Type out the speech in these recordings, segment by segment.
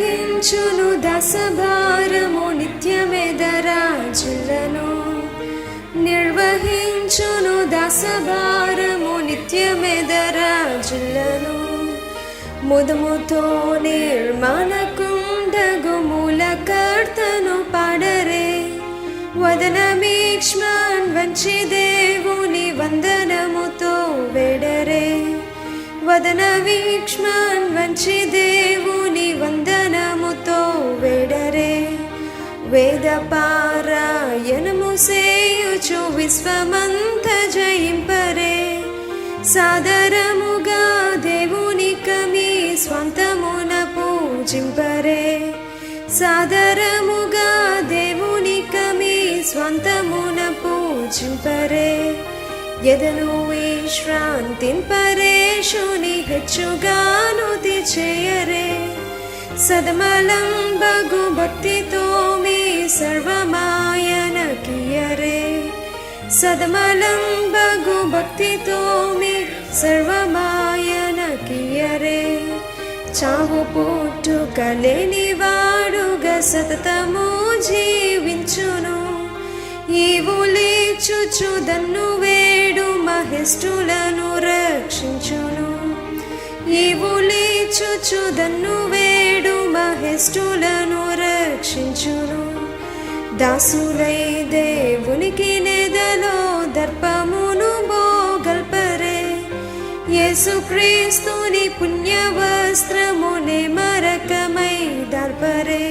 నిర్వహించును దశభారము నిత్యమెదరాజులను నిర్వహించును దశభారము నిత్యమెదరాజులను ముదముతో నిర్మాణకుండగు మూలకర్తను పాడరే. వదనమీక్ష్మాన్ వంచి దేవుని వందనముతో వెడరే. వదన వీక్ష్మాన్ వంచి దేవుని వందనముతో వేడరే. వేద పారాయణము సేయుచు విశ్వమంత జయింపరే. సాదరముగా దేవుని కమి స్వంతమున పూజింపరే. సాదరముగా దేవుని కమి స్వంతమున పూజింపరే. ఎదను యేషుని హెచ్చుగాను చేయరే సదమలం బగు భక్తితో మీ సర్వమాయన కియరే సదమలం బగు భక్తితో మీ సర్వమాయన కియరే చావు పుట్టుక లేనివాడుగా సతతము జీవించును. ఈవులేచుచు దన్ను వేడు మహిష్ఠులను రక్షించును. ఈవులేచుచు వేడు మహిష్ఠులను రక్షించును. దాసులై దేవునికి నెదలో దర్పమును బోగల్పరే యేసుక్రీస్తుని పుణ్యవస్త్రమునే మరకమై దర్పరే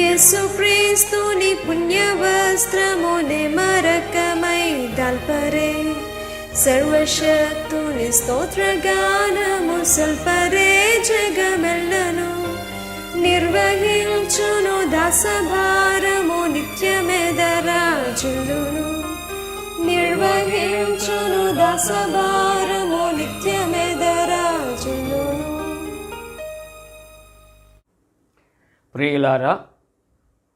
యేసుక్రీస్తుని పుణ్యవస్త్రమునే మరకమై దల్పరే. సర్వశక్తుని స్తోత్రగానము సల్పరే జగమెల్లను. నిర్వహించును దాసభారము నిత్యమెదరాజులును. నిర్వహించును దాసభారము నిత్యమెదరాజులును. ప్రియులారా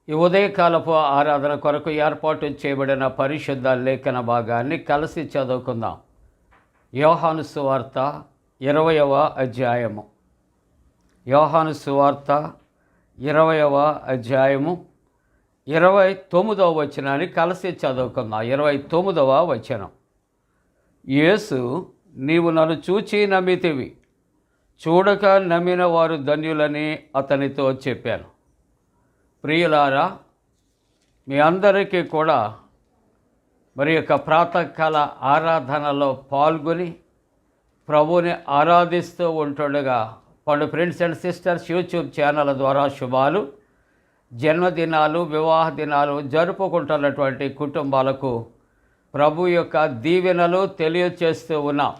ఈ ఉదయకాలపు ఆరాధన కొరకు ఏర్పాటు చేయబడిన పరిశుద్ధ లేఖన భాగాన్ని కలిసి చదువుకుందాం. యోహాను సువార్త ఇరవయవ అధ్యాయము. యోహాను సువార్త ఇరవయవ అధ్యాయము. ఇరవై తొమ్మిదవ వచనాన్ని కలిసి చదువుకుందాం. ఇరవై తొమ్మిదవ వచనం. యేసు నీవు నన్ను చూచి నమ్మితివి. చూడక నమ్మిన వారు ధన్యులని అతనితో చెప్పాను. ప్రియులారా మీ అందరికీ కూడా మరి యొక్క ప్రాతకాల ఆరాధనలో పాల్గొని ప్రభువుని ఆరాధిస్తూ ఉంటుండగా Pandu friends and sisters YouTube channel ద్వారా శుభాలు జన్మదినాలు వివాహ దినాలు జరుపుకుంటున్నటువంటి కుటుంబాలకు ప్రభు యొక్క దీవెనలు తెలియచేస్తూ ఉన్నాం.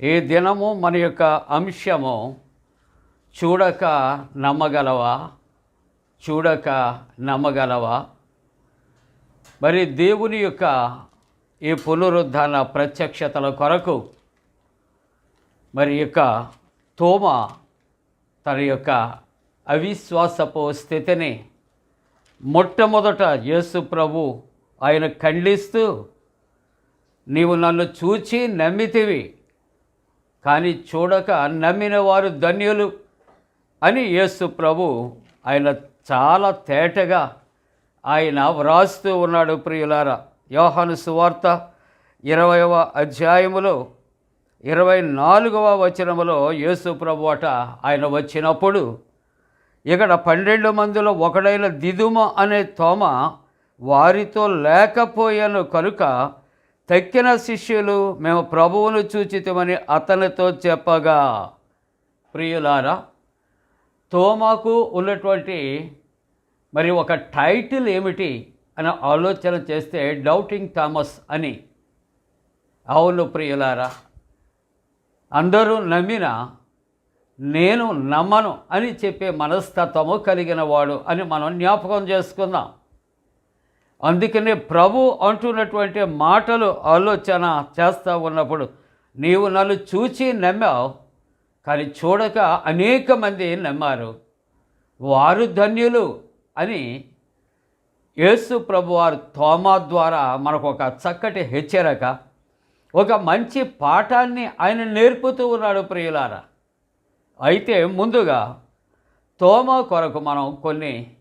ఈ దినము మన యొక్క అంశము చూడక నమ్మగలవా? చూడక నమ్మగలవా? మరి దేవుని యొక్క ఈ పునరుద్ధాన ప్రత్యక్షతల కొరకు మరి యొక్క తోమ తన యొక్క అవిశ్వాసపు స్థితిని మొట్టమొదట యేసు ప్రభు ఆయన ఖండిస్తూ నీవు నన్ను చూచి నమ్మితివి కానీ చూడక నమ్మిన వారు ధన్యులు అని యేసు ప్రభు ఆయన చాలా తేటగా ఆయన వ్రాస్తూ ఉన్నాడు ప్రియులారా. యోహాను సువార్త ఇరవైవ అధ్యాయములో ఇరవై నాలుగవ వచనములో యేసు ప్రభు అట ఆయన వచ్చినప్పుడు ఇక్కడ పన్నెండు మందిలో ఒకడైన దిదుమ అనే తోమ వారితో లేకపోయాను కనుక తక్కిన శిష్యులు మేము ప్రభువును చూచితమని అతనితో చెప్పగా. ప్రియులారా తోమాకు ఉన్నటువంటి మరి ఒక టైటిల్ ఏమిటి అని ఆలోచన చేస్తే డౌటింగ్ థామస్ అని. అవును ప్రియులారా అందరూ నమ్మినా నేను నమ్మను అని చెప్పే మనస్తత్వము కలిగిన వాడు అని మనం జ్ఞాపకం చేసుకుందాం. అందుకనే ప్రభు అంటున్నటువంటి మాటలు ఆలోచన చేస్తూ ఉన్నప్పుడు నీవు నన్ను చూచి నమ్మావు కానీ చూడక అనేక మంది నమ్మారు? వారు ధన్యులు అని యేసు ప్రభువారు తోమా ద్వారా మనకు ఒక చక్కటి హెచ్చరిక. ఒక మంచి పాఠాన్ని ఆయన నేర్పుతూ ఉన్నాడు ప్రియులారా. అయితే ముందుగా తోమా కొరకు మనం కొన్ని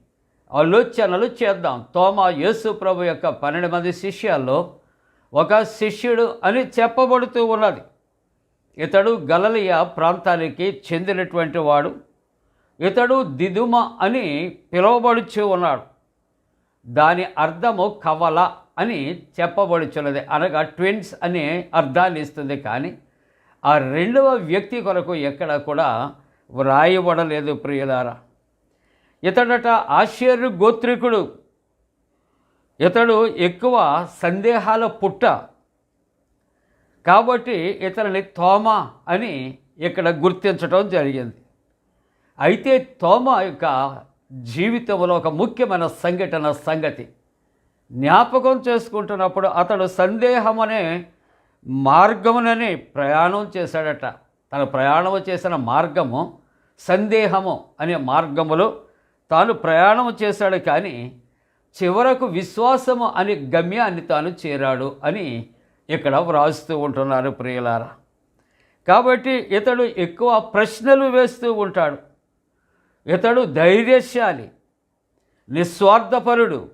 ఆలోచనలు చేద్దాం. తోమా యేసు ప్రభు యొక్క పన్నెండు మంది శిష్యాల్లో ఒక శిష్యుడు అని చెప్పబడుతూ ఉన్నది. ఇతడు గలలియా ప్రాంతానికి చెందినటువంటి వాడు. ఇతడు దిదుమ అని పిలువబడుచు ఉన్నాడు. దాని అర్థము కవల అని చెప్పబడుచున్నది. అనగా ట్విన్స్ అనే అర్థాన్ని ఇస్తుంది. కానీ ఆ రెండవ వ్యక్తి కొరకు ఎక్కడ కూడా వ్రాయబడలేదు ప్రియులారా. ఇతడట ఆశ్చర్య గోత్రికుడు. ఇతడు ఎక్కువ సందేహాల పుట్ట కాబట్టి ఇతనిని తోమ అని ఇక్కడ గుర్తించడం జరిగింది. అయితే తోమ యొక్క జీవితంలో ఒక ముఖ్యమైన సంఘటన సంగతి. జ్ఞాపకం చేసుకుంటున్నప్పుడు అతడు సందేహం అనే మార్గమునని ప్రయాణం చేశాడట. తన ప్రయాణం చేసిన మార్గము సందేహము అనే మార్గములో తాను ప్రయాణం చేశాడు కానీ చివరకు విశ్వాసము అనే గమ్యాన్ని తాను చేరాడు అని ఇక్కడ వ్రాస్తూ ఉంటున్నారు ప్రియులారా. కాబట్టి ఇతడు ఎక్కువ ప్రశ్నలు వేస్తూ ఉంటాడు. ఇతడు ధైర్యశాలి నిస్వార్థపరుడు.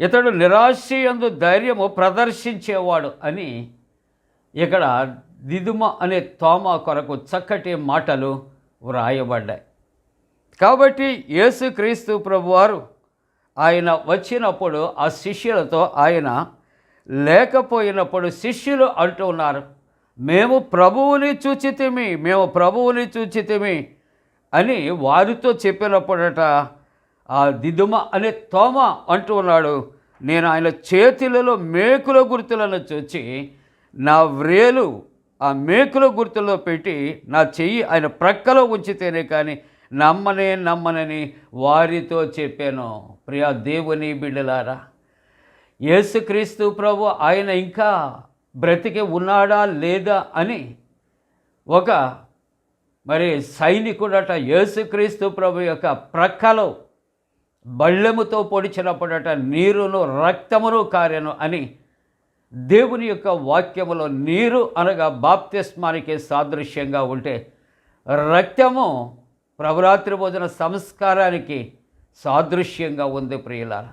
ఇతడు నిరాశయందు ధైర్యము ప్రదర్శించేవాడు అని ఇక్కడ దిదుమ అనే తోమ కొరకు చక్కటి మాటలు వ్రాయబడ్డాయి. కాబట్టి యేసుక్రీస్తు ప్రభువారు ఆయన వచ్చినప్పుడు ఆ శిష్యులతో ఆయన లేకపోయినప్పుడు శిష్యులు అంటూ ఉన్నారు మేము ప్రభువుని చూచితిమి మేము ప్రభువుని చూచితిమి అని వారితో చెప్పినప్పుడట ఆ దిదుమ అనే తోమ అంటూ ఉన్నాడు. నేను ఆయన చేతులలో మేకుల గుర్తులను చూచి నా వ్రేలు ఆ మేకుల గుర్తులో పెట్టి నా చెయ్యి ఆయన ప్రక్కలో ఉంచితేనే కానీ నమ్మనే నమ్మనని వారితో చెప్పాను. ప్రియా దేవుని బిడ్డలారా యేసుక్రీస్తు ప్రభు ఆయన ఇంకా బ్రతికి ఉన్నాడా లేదా అని ఒక మరి సైనికుడట యేసుక్రీస్తు ప్రభు యొక్క ప్రక్కలో బళ్ళెముతో పొడిచినప్పుడట నీరును రక్తమును కార్యను అని దేవుని యొక్క వాక్యములో నీరు అనగా బాప్తిస్మానికి సాదృశ్యంగా ఉంటే రక్తము ప్రభురాత్రి భోజన సంస్కారానికి సాదృశ్యంగా ఉంది ప్రియులారా.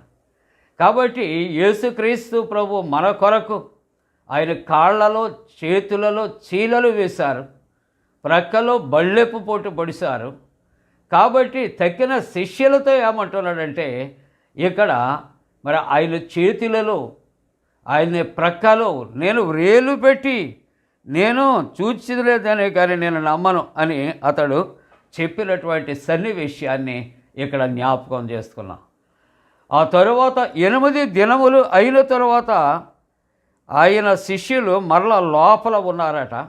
కాబట్టి యేసుక్రీస్తు ప్రభు మన కొరకు ఆయన కాళ్ళలో చేతులలో చీలలు వేశారు. ప్రక్కలో బళ్ళెప్పు పోటు పొడిశారు. కాబట్టి తక్కిన శిష్యులతో ఏమంటున్నాడంటే ఇక్కడ మరి ఆయన చేతులలో ఆయన ప్రక్కలో నేను రేలు పెట్టి నేను చూచిలేదనే కానీ నేను నమ్మను అని అతడు చెప్పినటువంటి సన్నివేశాన్ని ఇక్కడ జ్ఞాపకం చేసుకున్నాం. ఆ తరువాత ఎనిమిది దినములు అయిన తరువాత ఆయన శిష్యులు మరలా లోపల ఉన్నారట.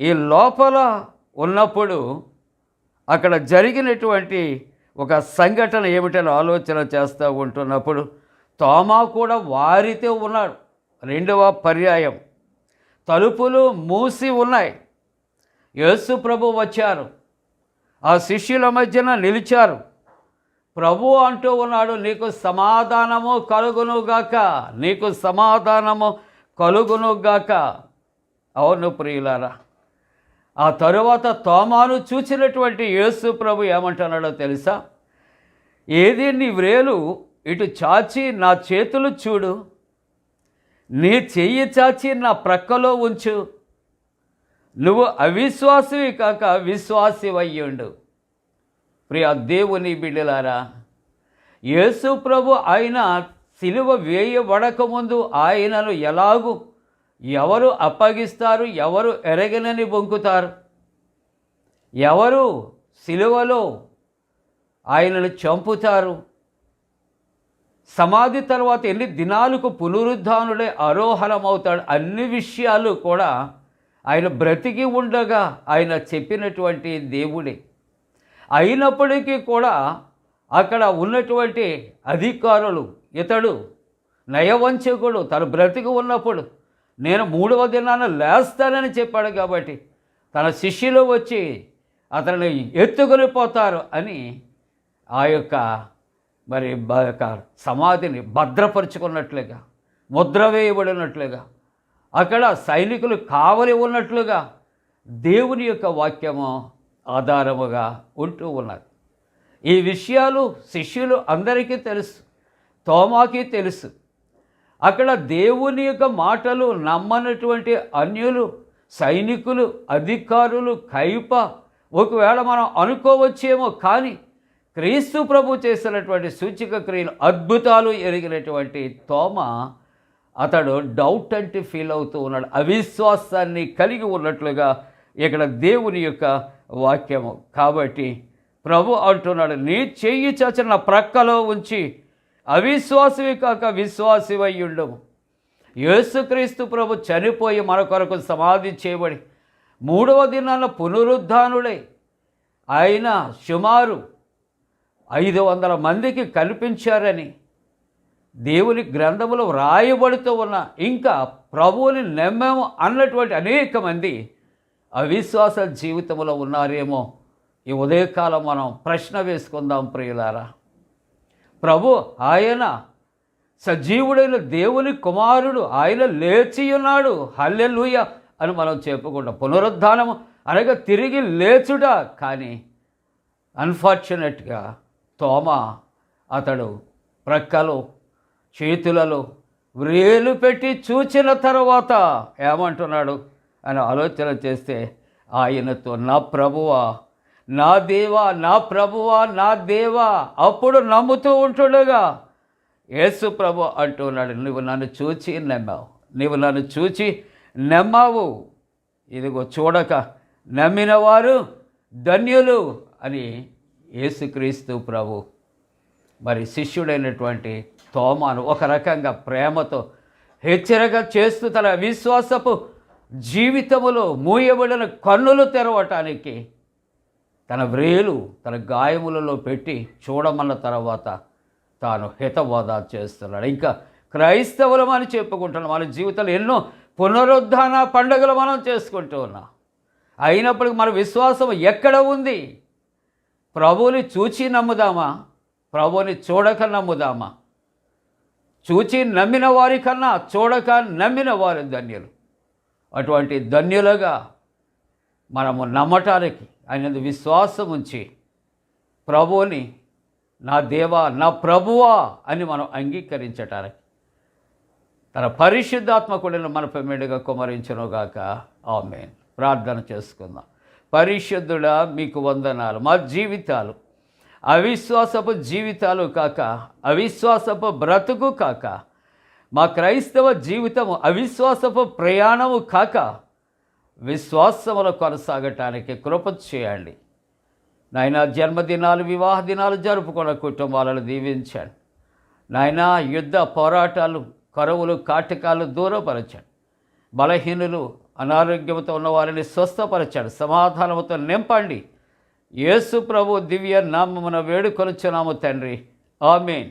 ఈ లోపల ఉన్నప్పుడు అక్కడ జరిగినటువంటి ఒక సంఘటన ఏమిటని ఆలోచన చేస్తూ ఉంటున్నప్పుడు తోమా కూడా వారితో ఉన్నాడు. రెండవ పర్యాయం. తలుపులు మూసి ఉన్నాయి. యేసు ప్రభు వచ్చారు. ఆ శిష్యుల మధ్యన నిలిచారు. ప్రభు అంటూ ఉన్నాడు నీకు సమాధానము కలుగునుగాక నీకు సమాధానము కలుగునుగాక. అవును ప్రియులారా ఆ తరువాత తోమాను చూసినటువంటి యేసు ప్రభు ఏమంటున్నాడో తెలుసా? ఏది నీ వ్రేలు ఇటు చాచి నా చేతులు చూడు నీ చెయ్యి చాచి నా ప్రక్కలో ఉంచు. నువ్వు అవిశ్వాసివి కాక విశ్వాసివయ్యుండు. ప్రియ దేవుని బిడ్డలారా యేసు ప్రభు ఆయన సిలువ వేయబడకముందు ఆయనను ఎలాగూ ఎవరు అప్పగిస్తారు ఎవరు ఎరగనని బొంకుతారు? ఎవరు సిలువలో ఆయనను చంపుతారు? సమాధి తర్వాత ఎన్ని దినాలకు పునరుద్ధానుడే ఆరోహణమవుతాడు? అన్ని విషయాలు కూడా ఆయన బ్రతికి ఉండగా ఆయన చెప్పినటువంటి దేవుడే. అయినప్పటికీ కూడా అక్కడ ఉన్నటువంటి అధికారులు ఇతడు నయవంచకుడు తను బ్రతికి ఉన్నప్పుడు నేను మూడవ దినాన లేస్తానని చెప్పాడు కాబట్టి తన శిష్యులు వచ్చి అతన్ని ఎత్తుకొని పోతారు అని ఆ యొక్క మరి బ- యొక్క సమాధిని భద్రపరుచుకున్నట్లుగా ముద్ర వేయబడినట్లుగా అక్కడ సైనికులు కావలి ఉన్నట్లుగా దేవుని యొక్క వాక్యము ఆధారముగా ఉంటూ ఉన్నారు ఈ విషయాలు శిష్యులు అందరికీ తెలుసు తోమాకి తెలుసు. అక్కడ దేవుని యొక్క మాటలు నమ్మనటువంటి అన్యులు సైనికులు అధికారులు కైప ఒకవేళ మనం అనుకోవచ్చేమో కానీ క్రీస్తు ప్రభు చేసినటువంటి సూచిక క్రియలు అద్భుతాలు ఎరిగినటువంటి తోమ అతడు డౌట్ అంటే ఫీల్ అవుతూ ఉన్నాడు. అవిశ్వాసాన్ని కలిగి ఉన్నట్లుగా ఇక్కడ దేవుని యొక్క వాక్యము. కాబట్టి ప్రభు అంటున్నాడు నీ చెయ్యి చచ్చిన ప్రక్కలో ఉంచి అవిశ్వాసవి కాక విశ్వాసివై ఉండవు యేసుక్రీస్తు ప్రభు చనిపోయి మన కొరకు సమాధి చేయబడి మూడవ దినాన పునరుద్ధానుడై ఆయన సుమారు ఐదు వందల మందికి కల్పించారని దేవుని గ్రంథములో వ్రాయబడుతూ ఉన్న. ఇంకా ప్రభువుని నమ్మాము అన్నటువంటి అనేక మంది అవిశ్వాస జీవితంలో ఉన్నారేమో? ఈ ఉదయకాలం మనం ప్రశ్న వేసుకుందాం ప్రియులారా. ప్రభు ఆయన సజీవుడైన దేవుని కుమారుడు ఆయన లేచి ఉన్నాడు. హల్లెలూయ అని మనం చెప్పుకుంటాం. పునరుద్ధానము అనగా తిరిగి లేచుట. కానీ అన్ఫార్చునేట్గా తోమ అతడు ప్రక్కలు చేతులలో వ్రేలు పెట్టి చూచిన తర్వాత ఏమంటున్నాడు? అని ఆలోచన చేస్తే ఆయనతో నా ప్రభువా నా దేవా నా ప్రభువా నా దేవా అప్పుడు నమ్ముతూ ఉంటుండగా. యేసు ప్రభు అంటున్నాడు నువ్వు నన్ను చూచి నమ్మావు నువ్వు నన్ను చూచి నమ్మావు. ఇదిగో చూడక నమ్మిన వారు ధన్యులు అని యేసుక్రీస్తు ప్రభు మరి శిష్యుడైనటువంటి తోమాను ఒక రకంగా ప్రేమతో హెచ్చరిక చేస్తూ తన విశ్వాసపు జీవితములో మూయబడిన కన్నులు తెరవటానికి తన వ్రేలు తన గాయములలో పెట్టి చూడమన్న తర్వాత తాను హితబోధ చేస్తున్నాడు. ఇంకా క్రైస్తవులం అని చెప్పుకుంటున్నాం. మన జీవితంలో ఎన్నో పునరుద్ధాన పండుగలు మనం చేసుకుంటూ ఉన్నాం. అయినప్పటికీ మన విశ్వాసం ఎక్కడ ఉంది? ప్రభువుని చూచి నమ్ముదామా? ప్రభువుని చూడక నమ్ముదామా? చూచి నమ్మిన వారి కన్నా చూడక నమ్మిన వారి ధన్యులు. అటువంటి ధన్యులుగా మనము నమ్మటానికి ఆయన విశ్వాసం ఉంచి ప్రభువుని నా దేవా నా ప్రభువా అని మనం అంగీకరించటానికి తన పరిశుద్ధాత్మకుడిని మన పెమ్మిడిగా కుమరించనుగాక. ఆమెన్. ప్రార్థన చేసుకుందాం. పరిశుద్ధుడా మీకు వందనాలు. మా జీవితాలు అవిశ్వాసపు జీవితాలు కాక అవిశ్వాసపు బ్రతుకు కాక మా క్రైస్తవ జీవితము అవిశ్వాసపు ప్రయాణము కాక విశ్వాసములో కొనసాగటానికి కృప చేయండి. నాయన జన్మదినాలు వివాహ దినాలు జరుపుకున్న కుటుంబాలను దీవించండి. నాయన యుద్ధ పోరాటాలు కరువులు కాటకాలు దూరపరచండి. బలహీనులు అనారోగ్యంతో ఉన్న వారిని స్వస్థపరచండి. సమాధానముతో నింపండి. యేసు ప్రభు దివ్య నామమున వేడుకొలుచున్నాము తండ్రి. ఆమెన్.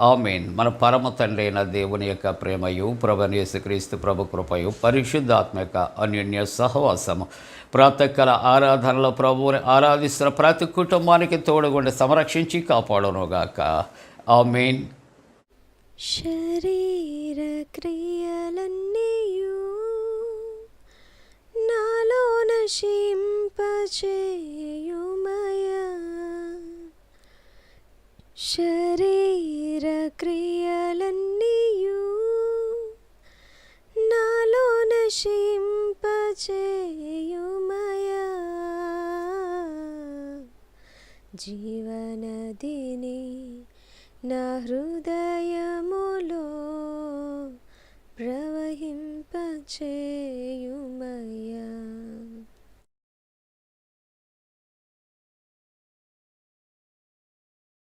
ఆమెన్. మన పరమ తండ్రి అయిన దేవుని యొక్క ప్రేమయు ప్రభు యేసుక్రీస్తు ప్రభు కృపయు పరిశుద్ధాత్మ యొక్క అన్యోన్య సహవాసము. ప్రాతకాల ఆరాధనలో ప్రభువుని ఆరాధిస్తున్న ప్రతి కుటుంబానికి తోడుగుండి సంరక్షించి కాపాడునుగాక. ఆమెన్. శరీర క్రియలన్నీయు నాలో నశింపచేయుమయ శరీర క్రియలన్నీయు నాలో నశింపచేయుమయా. జీవనదిని నా హృదయ